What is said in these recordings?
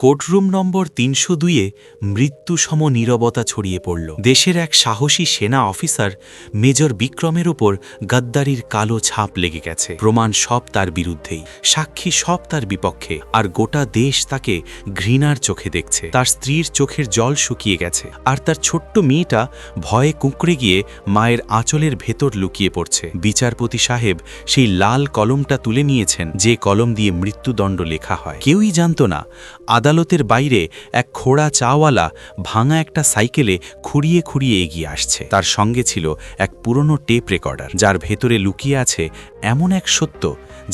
Courtroom নম্বর তিনশো দুইয়ে মৃত্যুসম নীরবতা ছড়িয়ে পড়ল। দেশের এক সাহসী সেনা অফিসার মেজর বিক্রমের ওপর গাদ্দারির কালো ছাপ লেগে গেছে। প্রমাণ সব তার বিরুদ্ধেই। সাক্ষী সব তার বিপক্ষে। আর গোটা দেশ তাকে ঘৃণার চোখে দেখছে। তার স্ত্রীর চোখের জল শুকিয়ে গেছে। আর তার ছোট্ট মেয়েটা ভয়ে কুঁকড়ে গিয়ে মায়ের আঁচলের ভেতর লুকিয়ে পড়ছে। বিচারপতি সাহেব সেই লাল কলমটা তুলে নিয়েছেন, যে কলম দিয়ে মৃত্যুদণ্ড লেখা হয়। কেউই জানত না আদালতের বাইরে এক খোড়া চাওয়ালা ভাঙা একটা সাইকেলে খুঁড়িয়ে খুঁড়িয়ে এগিয়ে আসছে। তার সঙ্গে ছিল এক পুরনো টেপ রেকর্ডার, যার ভেতরে লুকিয়ে আছে এমন এক সত্য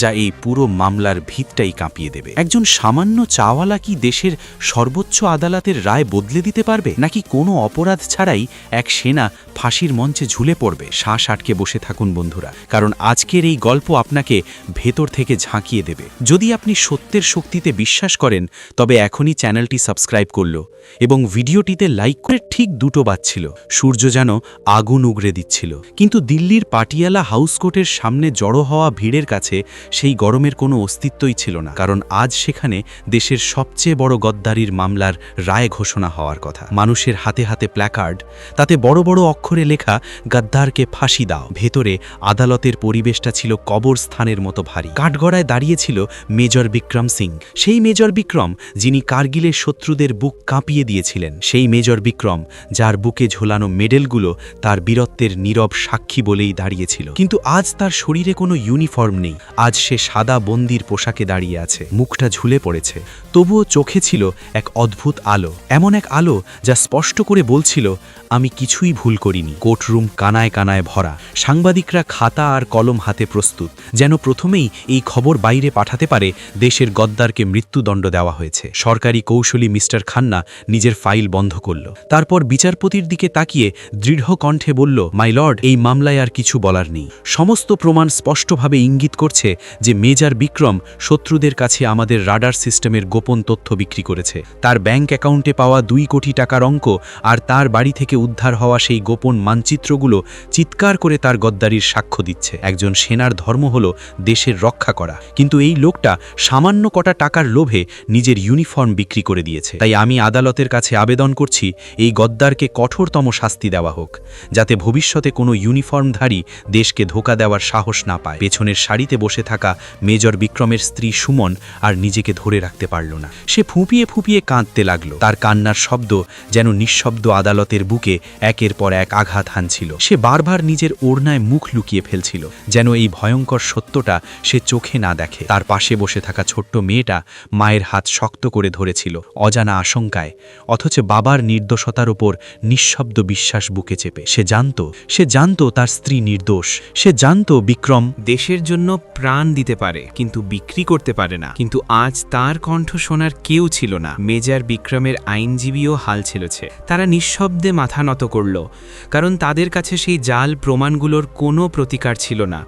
যা এই পুরো মামলার ভিতটাই কাঁপিয়ে দেবে। একজন সামান্য চাওয়ালা কি দেশের সর্বোচ্চ আদালতের রায় বদলে দিতে পারবে? নাকি কোনো অপরাধ ছাড়াই এক সেনা ফাঁসির মঞ্চে ঝুলে পড়বে? শ্বাস আটকে বসে থাকুন বন্ধুরা, কারণ আজকের এই গল্প আপনাকে ভেতর থেকে ঝাঁকিয়ে দেবে। যদি আপনি সত্যের শক্তিতে বিশ্বাস করেন, তবে এখনই চ্যানেলটি সাবস্ক্রাইব করল এবং ভিডিওটিতে লাইক করে ঠিক দুটো বাজছিল সূর্য যেন আগুন উগরে দিচ্ছিল। কিন্তু দিল্লির পাটিয়ালা হাউস কোর্টের সামনে জড়ো হওয়া ভিড়ের কাছে সেই গরমের কোনো অস্তিত্বই ছিল না, কারণ আজ সেখানে দেশের সবচেয়ে বড় গদ্দারির মামলার রায় ঘোষণা হওয়ার কথা। মানুষের হাতে হাতে প্ল্যাকার্ড তাতে বড় বড় অক্ষরে লেখা, গাদ্দারকে ফাঁসি দাও। ভেতরে আদালতের পরিবেশটা ছিল কবর স্থানের মতো ভারী। কাঠগড়ায় দাঁড়িয়েছিল মেজর বিক্রম সিং। সেই মেজর বিক্রম, যিনি কার্গিলের শত্রুদের বুক কাঁপিয়ে দিয়েছিলেন, সেই মেজর বিক্রম, যার বুকে ঝোলানো মেডেলগুলো তার বীরত্বের নীরব সাক্ষী বলেই দাঁড়িয়েছিল। কিন্তু আজ তার শরীরে কোনো ইউনিফর্ম নেই। আজ সে সাদা বন্দির পোশাকে দাঁড়িয়ে আছে। মুখটা ঝুলে পড়েছে। তবুও চোখে ছিল এক অদ্ভুত আলো। এমন এক আলো যা স্পষ্ট করে বলছিল, আমি কিছুই ভুল করিনি। কোর্টরুম কানায় কানায় ভরা। সাংবাদিকরা খাতা আর কলম হাতে প্রস্তুত। যেন প্রথমেই এই খবর বাইরে পাঠাতে পারে, দেশের গদ্দারকে মৃত্যুদণ্ড দেওয়া হয়েছে। সরকারি কৌশলী মিস্টার খান্না নিজের ফাইল বন্ধ করল। তারপর বিচারপতির দিকে তাকিয়ে দৃঢ় কণ্ঠে বলল, মাই লর্ড, এই মামলায় আর কিছু বলার নেই। সমস্ত প্রমাণ স্পষ্টভাবে ইঙ্গিত করছে যে মেজার বিক্রম শত্রুদের কাছে আমাদের রাডার সিস্টেমের গোপন তথ্য বিক্রি করেছে। তার ব্যাংক অ্যাকাউন্টে পাওয়া দুই কোটি টাকার অঙ্ক আর তার বাড়ি থেকে উদ্ধার হওয়া সেই গোপন মানচিত্রগুলো চিৎকার করে তার গদ্দারির সাক্ষ্য দিচ্ছে। একজন সেনার ধর্ম হল দেশের রক্ষা করা। কিন্তু এই লোকটা সামান্য কটা টাকার লোভে নিজের ইউনিফর্ম বিক্রি করে দিয়েছে। তাই আমি আদালতের কাছে আবেদন করছি, এই গদ্দারকে কঠোরতম শাস্তি দেওয়া হোক, যাতে ভবিষ্যতে কোনো ইউনিফর্মধারী দেশকে ধোকা দেওয়ার সাহস না পায়। পেছনের সারিতে বসে থাকা মেজর বিক্রমের স্ত্রী সুমন আর নিজেকে ধরে রাখতে পারল না। সে ফুঁপিয়ে ফুঁপিয়ে কাঁদতে লাগল। তার কান্নার শব্দ যেন নিঃশব্দ আদালতের বুকে একের পর এক আঘাত হানছিল। সে বারবার নিজের ওড়নায় মুখ লুকিয়ে ফেলছিল, যেন এই ভয়ঙ্কর সত্যটা সে চোখে না দেখে। তার পাশে বসে থাকা ছোট্ট মেয়েটা মায়ের হাত শক্ত করে ধরেছিল, অজানা আশঙ্কায়, অথচ বাবার নির্দোষতার ওপর নিঃশব্দ বিশ্বাস বুকে চেপে। সে জানত সে জানত তার স্ত্রী নির্দোষ, সে জানত বিক্রম দেশের জন্য প্রাণ দিতে পারে, কিন্তু বিক্রি করতে পারে না। কিন্তু আজ তার কণ্ঠ শোনার কেউ ছিল না। মেজর বিক্রমের আইনজীবীও হাল ছেলেছে তারা নিঃশব্দে মাথা নত করল, কারণ তাদের কাছে সেই জাল প্রমাণগুলোর কোনো প্রতিকার ছিল না,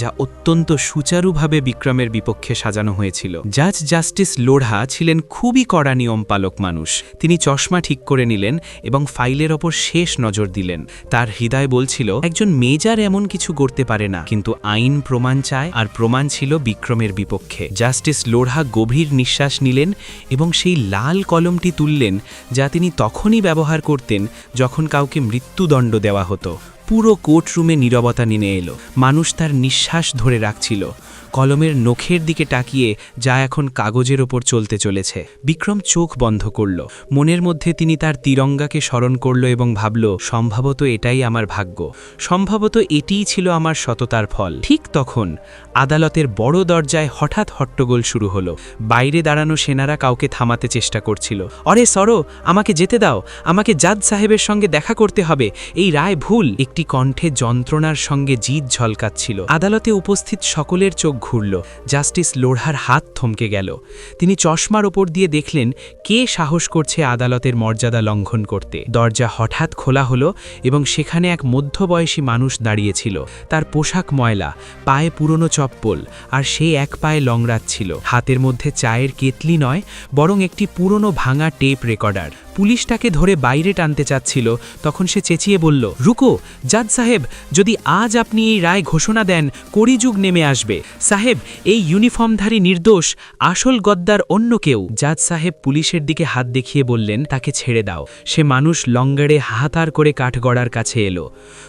যা অত্যন্ত সুচারুভাবে বিক্রমের বিপক্ষে সাজানো হয়েছিল। জাজ জাস্টিস লোঢ়া ছিলেন খুবই কড়া নিয়ম পালক মানুষ। তিনি চশমা ঠিক করে নিলেন এবং ফাইলের ওপর শেষ নজর দিলেন। তার হৃদয় বলছিল, একজন মেজার এমন কিছু করতে পারে না, কিন্তু আইন প্রমাণ চায় আর প্রমাণ ছিল বিক্রমের বিপক্ষে। জাস্টিস লোঢ়া গভীর নিঃশ্বাস নিলেন এবং সেই লাল কলমটি তুললেন যা তিনি তখনই ব্যবহার করতেন যখন কাউকে মৃত্যুদণ্ড দেওয়া হতো। পুরো কোর্টরুমে নীরবতা নেমে এলো। মানুষ তার নিঃশ্বাস ধরে রাখছিল। কলমের নখের দিকে তাকিয়ে যা এখন কাগজের ওপর চলতে চলেছে। বিক্রম চোখ বন্ধ করল। মনের মধ্যে তিনি তার তিরঙ্গাকে স্মরণ করল এবং ভাবল, সম্ভবত এটাই আমার ভাগ্য। সম্ভবত এটিই ছিল আমার সততার ফল। ঠিক তখন আদালতের বড় দরজায় হঠাৎ হট্টগোল শুরু হলো। বাইরে দাঁড়ানো সেনারা কাউকে থামাতে চেষ্টা করছিল। অরে সরো, আমাকে যেতে দাও। আমাকে জাজ সাহেবের সঙ্গে দেখা করতে হবে। এই রায় ভুল। একটি কণ্ঠে যন্ত্রণার সঙ্গে জিদ ঝলকাচ্ছিল। আদালতে উপস্থিত সকলের চোখ ঘুরল। জাস্টিস লোঢ়ার হাত থমকে গেল। তিনি চশমার ওপর দিয়ে দেখলেন, কে সাহস করছে আদালতের মর্যাদা লঙ্ঘন করতে। দরজা হঠাৎ খোলা হলো এবং সেখানে এক মধ্যবয়সী মানুষ দাঁড়িয়েছিল তার পোশাক ময়লা, পায়ে পুরনো চপ্পল আর সে এক পায়ে লংরাত ছিল। হাতের মধ্যে চায়ের কেতলি নয়, বরং একটি পুরনো ভাঙা টেপ রেকর্ডার। পুলিশ তাকে ধরে বাইরে টানতে চাচ্ছিল, তখন সে চেঁচিয়ে বলল, রুকো, জাজ সাহেব, যদি আজ আপনি এই রায় ঘোষণা দেন করিযুগ নেমে আসবে। সাহেব, এই ইউনিফর্মধারী নির্দোষ আসল গদ্দার অন্য কেউ। জাজ সাহেব পুলিশের দিকে হাত দেখিয়ে বললেন, তাকে ছেড়ে দাও। সে মানুষ লঙ্গারে হাহাতার করে কাঠগড়ার কাছে এলো।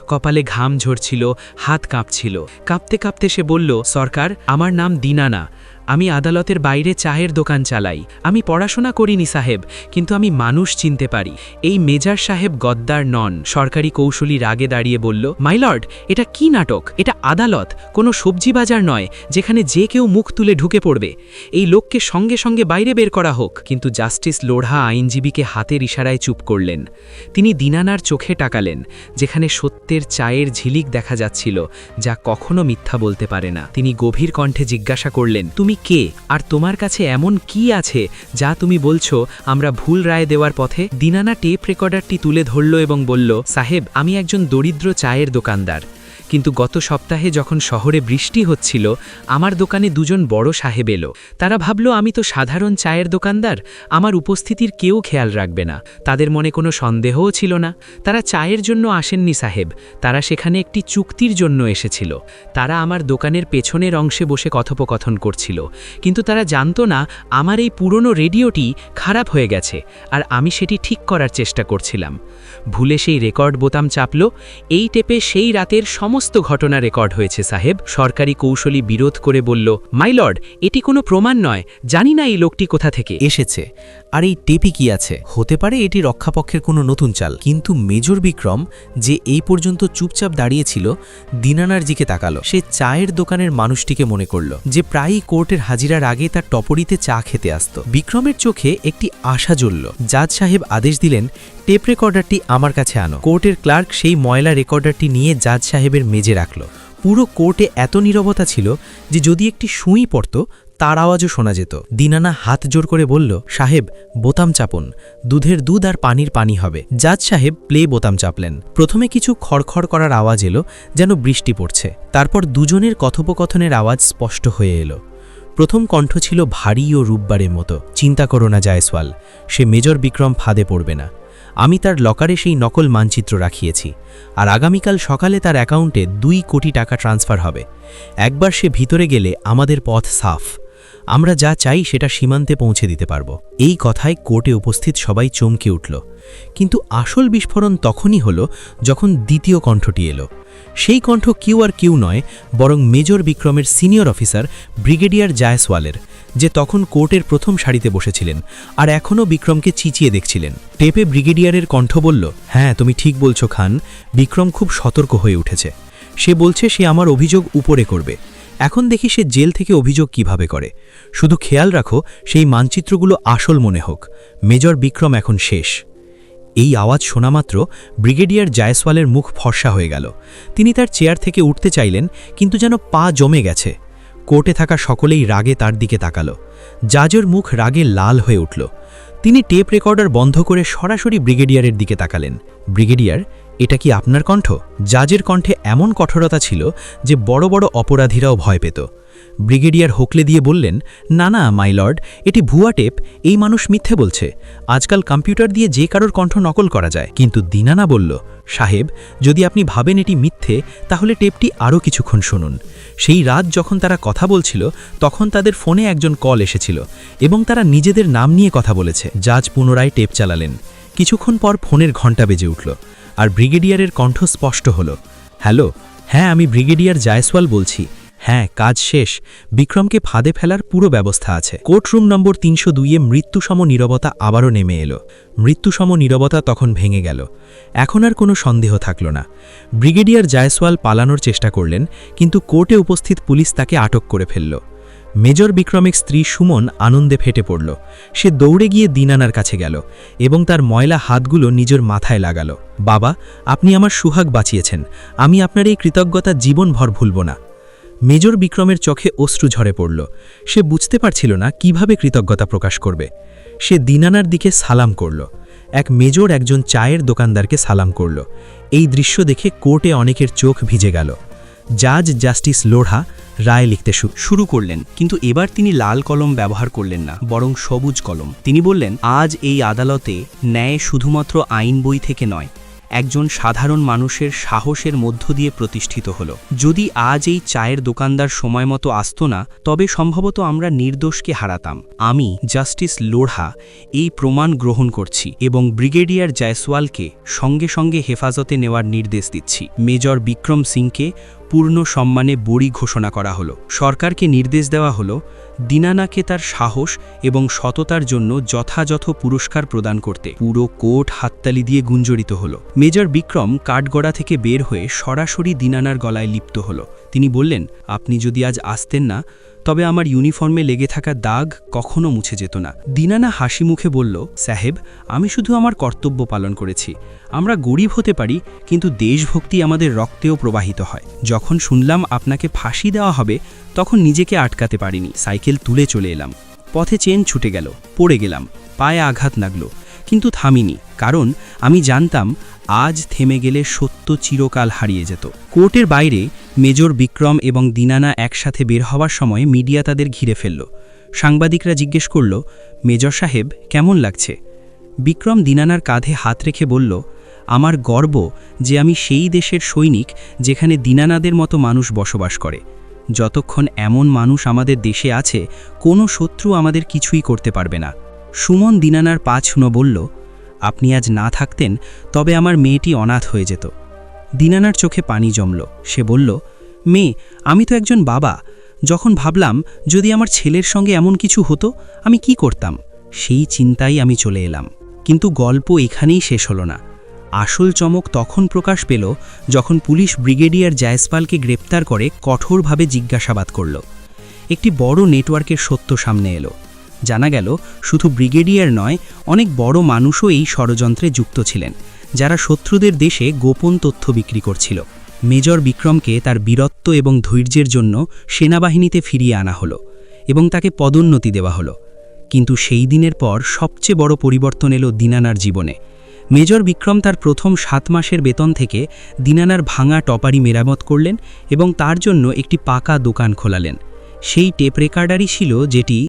কপালে ঘাম ঝরছিল, হাত কাঁপছিল। কাঁপতে কাঁপতে সে বলল, সরকার, আমার নাম দিনানা। আমি আদালতের বাইরে চায়ের দোকান চালাই। আমি পড়াশোনা করিনি সাহেব, কিন্তু আমি মানুষ চিনতে পারি। এই মেজার সাহেব গদ্দার নন, সরকারি কৌশলী রাগে দাঁড়িয়ে বলল মাইলর্ড এটা কি নাটক? এটা আদালত, কোনো সবজি বাজার নয়, যেখানে যে কেউ মুখ তুলে ঢুকে পড়বে। এই লোককে সঙ্গে সঙ্গে বাইরে বের করা হোক। কিন্তু জাস্টিস লোঢ়া আইনজীবীকে হাতের ইশারায় চুপ করলেন। তিনি দিনানার চোখে টাকালেন যেখানে সত্যের চায়ের ঝিলিক দেখা যাচ্ছিল, যা কখনো মিথ্যা বলতে পারে না। তিনি গভীর কণ্ঠে জিজ্ঞাসা করলেন, তুমি কে? আর তোমার কাছে এমন কি আছে যা তুমি বলছো, আমরা ভুল রায় দেওয়ার পথে? দিনানা টেপ রেকর্ডারটি তুলে ধরল এবং বলল, সাহেব, আমি একজন দরিদ্র চায়ের দোকানদার। কিন্তু গত সপ্তাহে যখন শহরে বৃষ্টি হচ্ছিল, আমার দোকানে দুজন বড় সাহেব এলো। তারা ভাবল, আমি তো সাধারণ চায়ের দোকানদার, আমার উপস্থিতির কেউ খেয়াল রাখবে না। তাদের মনে কোনো সন্দেহও ছিল না। তারা চায়ের জন্য আসেননি সাহেব। তারা সেখানে একটি চুক্তির জন্য এসেছিল। তারা আমার দোকানের পেছনের অংশে বসে কথোপকথন করছিল। কিন্তু তারা জানতো না, আমার এই পুরনো রেডিওটি খারাপ হয়ে গেছে, আর আমি সেটি ঠিক করার চেষ্টা করছিলাম। ভুলে সেই রেকর্ড বোতাম চাপল। এই টেপে সেই রাতের সমস্ত ঘটনা রেকর্ড হয়েছে, সাহেব। সরকারি কৌশলী বিরোধ করে বলল মাইলর্ড এটি কোনো প্রমাণ নয়। জানি না এই লোকটি কোথা থেকে এসেছে। আর এই টেপি কি আছে? হতে পারে এটি রক্ষাপক্ষের কোনো নতুন চাল। কিন্তু মেজর বিক্রম যে এই পর্যন্ত চুপচাপ দাঁড়িয়েছিল, দিনানার দিকে তাকালো। সে চায়ের দোকানের মানুষটিকে মনে করল, যে প্রায়ই কোর্টের হাজিরার আগে তার টপরিতে চা খেতে আসত। বিক্রমের চোখে একটি আশা জ্বলল। জাজ সাহেব আদেশ দিলেন, টেপ রেকর্ডারটি আমার কাছে আনো। কোর্টের ক্লার্ক সেই ময়লা রেকর্ডারটি নিয়ে জাজ সাহেবের মেজে রাখল। পুরো কোর্টে এত নীরবতা ছিল যে যদি একটি সুঁই পড়ত, তার আওয়াজও শোনা যেত। দিনানা হাত জোর করে বলল, সাহেব, বোতাম চাপুন। দুধের দুধ আর পানির পানি হবে। জাজ সাহেব প্লে বোতাম চাপলেন। প্রথমে কিছু খড়খড় করার আওয়াজ এলো, যেন বৃষ্টি পড়ছে। তারপর দুজনের কথোপকথনের আওয়াজ স্পষ্ট হয়ে এলো। প্রথম কণ্ঠ ছিল ভারী ও রূপবারের মতো। চিন্তা করো না, জায়সওয়াল। সে মেজর বিক্রম ফাঁদে পড়বে না। আমি তার লকারে সেই নকল মানচিত্র রাখিয়েছি, আর আগামীকাল সকালে তার অ্যাকাউন্টে দুই কোটি টাকা ট্রান্সফার হবে। একবার সে ভিতরে গেলে আমাদের পথ সাফ। আমরা যা চাই সেটা সীমান্তে পৌঁছে দিতে পারব। এই কথায় কোর্টে উপস্থিত সবাই চমকে উঠল। কিন্তু আসল বিস্ফোরণ তখনই হলো যখন দ্বিতীয় কণ্ঠটি এলো। সেই কণ্ঠ কিউ আর কিউ নয়, বরং মেজর বিক্রমের সিনিয়র অফিসার ব্রিগেডিয়ার জায়সওয়ালের, যে তখন কোর্টের প্রথম সারিতে বসেছিলেন আর এখনও বিক্রমকে চিচিয়ে দেখছিলেন। টেপে ব্রিগেডিয়ারের কণ্ঠ বলল হ্যাঁ তুমি ঠিক বলছো খান, বিক্রম খুব সতর্ক হয়ে উঠেছে। সে বলছে সে আমার অভিযোগ উপরে করবে। এখন দেখি সে জেল থেকে অভিযোগ কীভাবে করে। শুধু খেয়াল রাখো, সেই মানচিত্রগুলো আসল মনে হোক। মেজর বিক্রম এখন শেষ। এই আওয়াজ শোনামাত্র ব্রিগেডিয়ার জায়সওয়ালের মুখ ফর্সা হয়ে গেল। তিনি তার চেয়ার থেকে উঠতে চাইলেন, কিন্তু যেন পা জমে গেছে। কোর্টে থাকা সকলেই রাগে তার দিকে তাকালো। জাজের মুখ রাগে লাল হয়ে উঠল। তিনি টেপ রেকর্ডার বন্ধ করে সরাসরি ব্রিগেডিয়ারের দিকে তাকালেন। ব্রিগেডিয়ার, এটা কি আপনার কণ্ঠ? জাজের কণ্ঠে এমন কঠোরতা ছিল যে বড় বড় অপরাধীরাও ভয় পেত। ব্রিগেডিয়ার হোকলে দিয়ে বললেন না না মাই লর্ড, এটি ভুয়া টেপ, এই মানুষ মিথ্যে বলছে। আজকাল কম্পিউটার দিয়ে যে কারোর কণ্ঠ নকল করা যায়। কিন্তু দিনানা বলল, সাহেব, যদি আপনি ভাবেন এটি মিথ্যে, তাহলে টেপটি আরও কিছুক্ষণ শুনুন। সেই রাত যখন তারা কথা বলছিল, তখন তাদের ফোনে একজন কল এসেছিল এবং তারা নিজেদের নাম নিয়ে কথা বলেছে জাজ পুনরায় টেপ চালালেন। কিছুক্ষণ পর ফোনের ঘণ্টা বেজে উঠল আর ব্রিগেডিয়ারের কণ্ঠ স্পষ্ট হলো, হ্যালো হ্যাঁ আমি ব্রিগেডিয়ার জায়সওয়াল বলছি। হ্যাঁ কাজ শেষ। বিক্রমকে ফাঁদে ফেলার পুরো ব্যবস্থা আছে। কোর্টরুম নম্বর তিনশো দুইয়ে মৃত্যুসম নীরবতা আবারও নেমে এলো। মৃত্যুসম নীরবতা তখন ভেঙে গেল। এখন আর কোনো সন্দেহ থাকল না। ব্রিগেডিয়ার জায়সওয়াল পালানোর চেষ্টা করলেন, কিন্তু কোর্টে উপস্থিত পুলিশ তাকে আটক করে ফেলল। মেজর বিক্রমের স্ত্রী সুমন আনন্দে ফেটে পড়ল। সে দৌড়ে গিয়ে দিনানার কাছে গেল এবং তার ময়লা হাতগুলো নিজের মাথায় লাগালো। বাবা, আপনি আমার সুহাগ বাঁচিয়েছেন। আমি আপনার এই কৃতজ্ঞতা জীবনভর ভুলব না। মেজর বিক্রমের চোখে অশ্রু ঝরে পড়ল। সে বুঝতে পারছিল না কীভাবে কৃতজ্ঞতা প্রকাশ করবে। সে দিনানার দিকে সালাম করল। এক মেজর একজন চায়ের দোকানদারকে সালাম করল। এই দৃশ্য দেখে কোর্টে অনেকের চোখ ভিজে গেল। জাজ জাস্টিস লোঢ়া রায় লিখতে শুরু করলেন, কিন্তু এবার তিনি লাল কলম ব্যবহার করলেন না, বরং সবুজ কলম। তিনি বললেন, আজ এই আদালতে ন্যায় শুধুমাত্র আইন বই থেকে নয় একজন সাধারণ মানুষের সাহসের মধ্য দিয়ে প্রতিষ্ঠিত হলো। যদি আজ এই চায়ের দোকানদার সময় মতো আসতো না, তবে সম্ভবত আমরা নির্দোষকে হারাতাম। আমি, জাস্টিস লোঢ়া এই প্রমাণ গ্রহণ করছি এবং ব্রিগেডিয়ার জয়সওয়ালকে সঙ্গে সঙ্গে হেফাজতে নেওয়ার নির্দেশ দিচ্ছি। মেজর বিক্রম সিংকে পূর্ণ সম্মানে বড়ি ঘোষণা করা হলো। সরকারকে নির্দেশ দেওয়া হলো দিনানাকে তার সাহস এবং সততার জন্য যথাযথ পুরস্কার প্রদান করতে পুরো কোট হাততালি দিয়ে গুঞ্জরিত হল। মেজর বিক্রম কাঠগড়া থেকে বের হয়ে সরাসরি দিনানার গলায় লিপ্ত হল। তিনি বললেন, আপনি যদি আজ আসতেন না তবে আমার ইউনিফর্মে লেগে থাকা দাগ কখনো মুছে যেত না। দিনানা হাসি মুখে বলল, সাহেব, আমি শুধু আমার কর্তব্য পালন করেছি। আমরা গরিব হতে পারি, কিন্তু দেশভক্তি আমাদের রক্তেও প্রবাহিত হয়। যখন শুনলাম আপনাকে ফাঁসি দেওয়া হবে, তখন নিজেকে আটকাতে পারিনি। সাইকেল তুলে চলে এলাম। পথে চেন ছুটে গেল, পড়ে গেলাম। পায়ে আঘাত লাগল, কিন্তু থামিনি। কারণ আমি জানতাম আজ থেমে গেলে সত্য চিরকাল হারিয়ে যেত। কোর্টের বাইরে মেজর বিক্রম এবং দিনানা একসাথে বের হওয়ার সময় মিডিয়া তাদের ঘিরে ফেলল। সাংবাদিকরা জিজ্ঞেস করল, মেজর সাহেব, কেমন লাগছে? বিক্রম দিনানার কাঁধে হাত রেখে বলল, আমার গর্ব যে আমি সেই দেশের সৈনিক যেখানে দিনানাদের মতো মানুষ বসবাস করে। যতক্ষণ এমন মানুষ আমাদের দেশে আছে, কোনো শত্রু আমাদের কিছুই করতে পারবে না। সুমন দিনানার পা ছুনো বলল আপনি আজ না থাকতেন, তবে আমার মেয়েটি অনাথ হয়ে যেত। দিনানার চোখে পানি জমল। সে বলল, মেয়ে, আমি তো একজন বাবা। যখন ভাবলাম যদি আমার ছেলের সঙ্গে এমন কিছু হতো, আমি কি করতাম? সেই চিন্তাই আমি চলে এলাম। কিন্তু গল্প এখানেই শেষ হলো না। আসল চমক তখন প্রকাশ পেল যখন পুলিশ ব্রিগেডিয়ার জায়সপালকে গ্রেপ্তার করে কঠোরভাবে জিজ্ঞাসাবাদ করল। একটি বড় নেটওয়ার্কের সত্য সামনে এলো। জানা গেল, শুধু ব্রিগেডিয়ার নয়, অনেক বড় মানুষও এই ষড়যন্ত্রে যুক্ত ছিলেন, যারা শত্রুদের দেশে গোপন তথ্য বিক্রি করছিল। মেজর বিক্রমকে তার বীরত্ব এবং ধৈর্যের জন্য সেনাবাহিনীতে ফিরিয়ে আনা হলো এবং তাকে পদোন্নতি দেওয়া হলো। কিন্তু সেই দিনের পর সবচেয়ে বড় পরিবর্তন এলো দিনানার জীবনে। মেজর বিক্রম তার প্রথম সাত মাসের বেতন থেকে দিনানার ভাঙা টপারি মেরামত করলেন এবং তার জন্য একটি পাকা দোকান খোলালেন। সেই টেপ রেকার্ডারই ছিল যেটি